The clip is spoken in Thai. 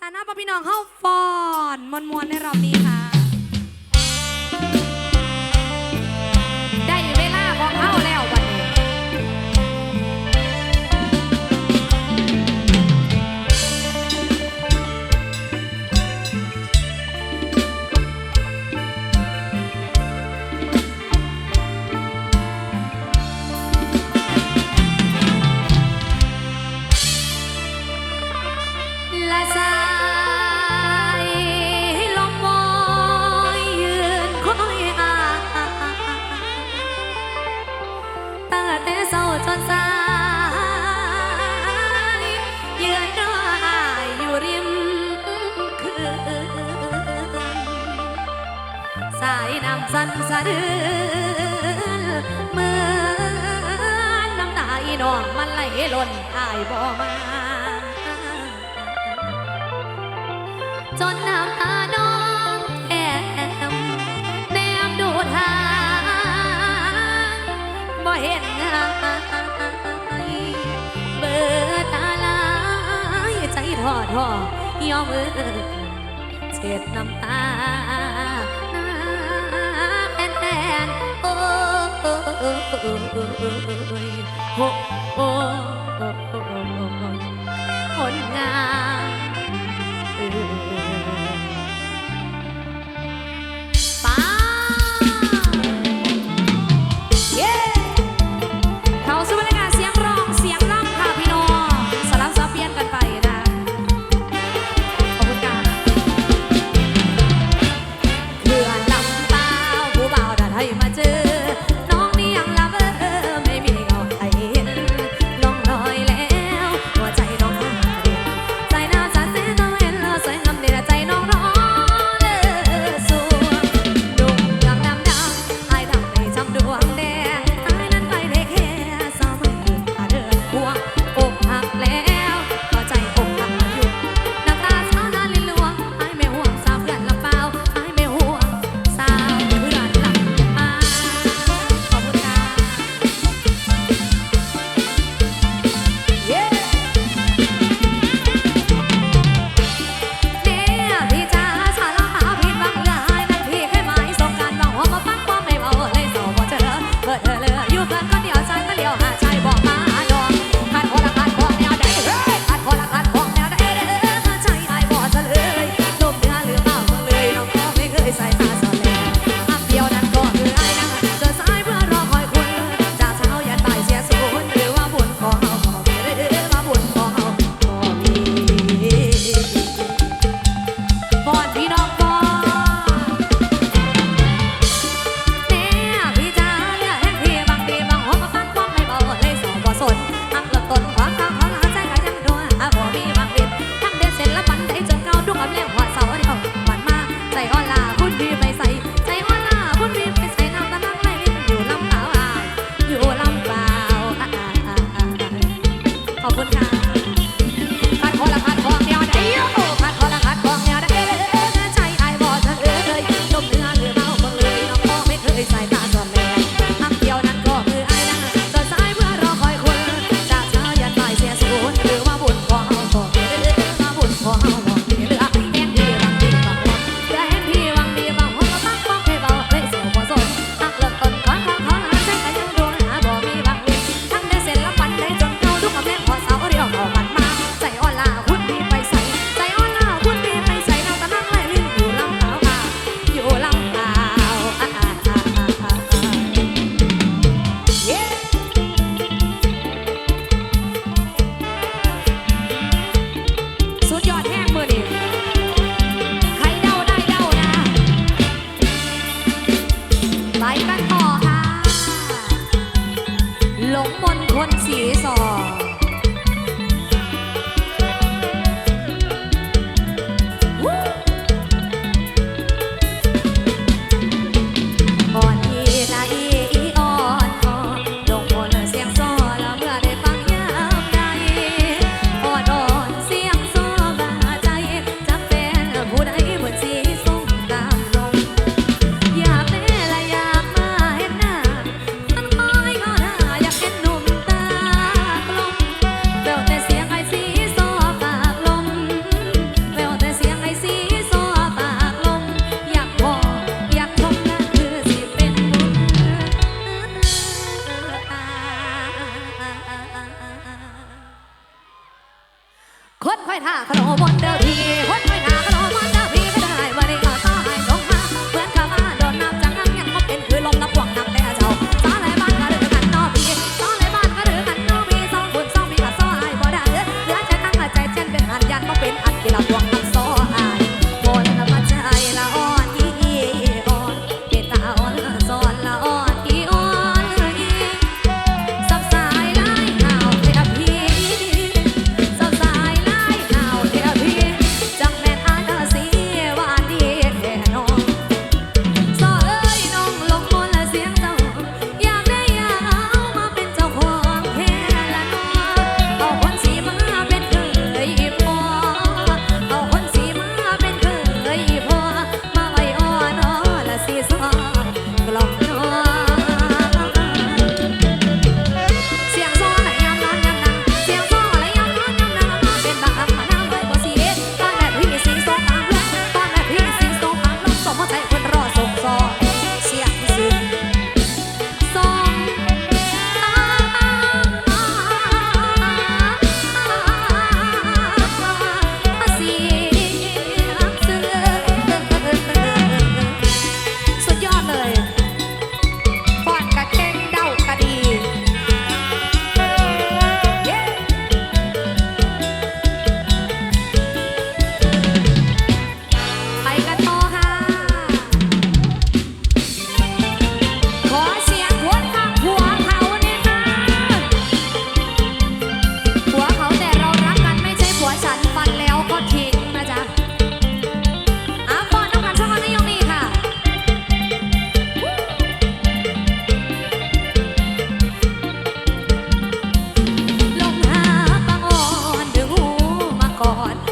ชนะป้าพี่น้องเข้าฟอนมวนๆในรอบนี้ค่ะ เมื่อน้ำตาอีน้องมันไหลล้นอายบ่มา จนน้ำตาน้องแก้มแนมดูทางบ่เห็นอาเบื่อตาลายใจทอดหอยอมเออเจ็ดน้ำตา คนงาม what time? อน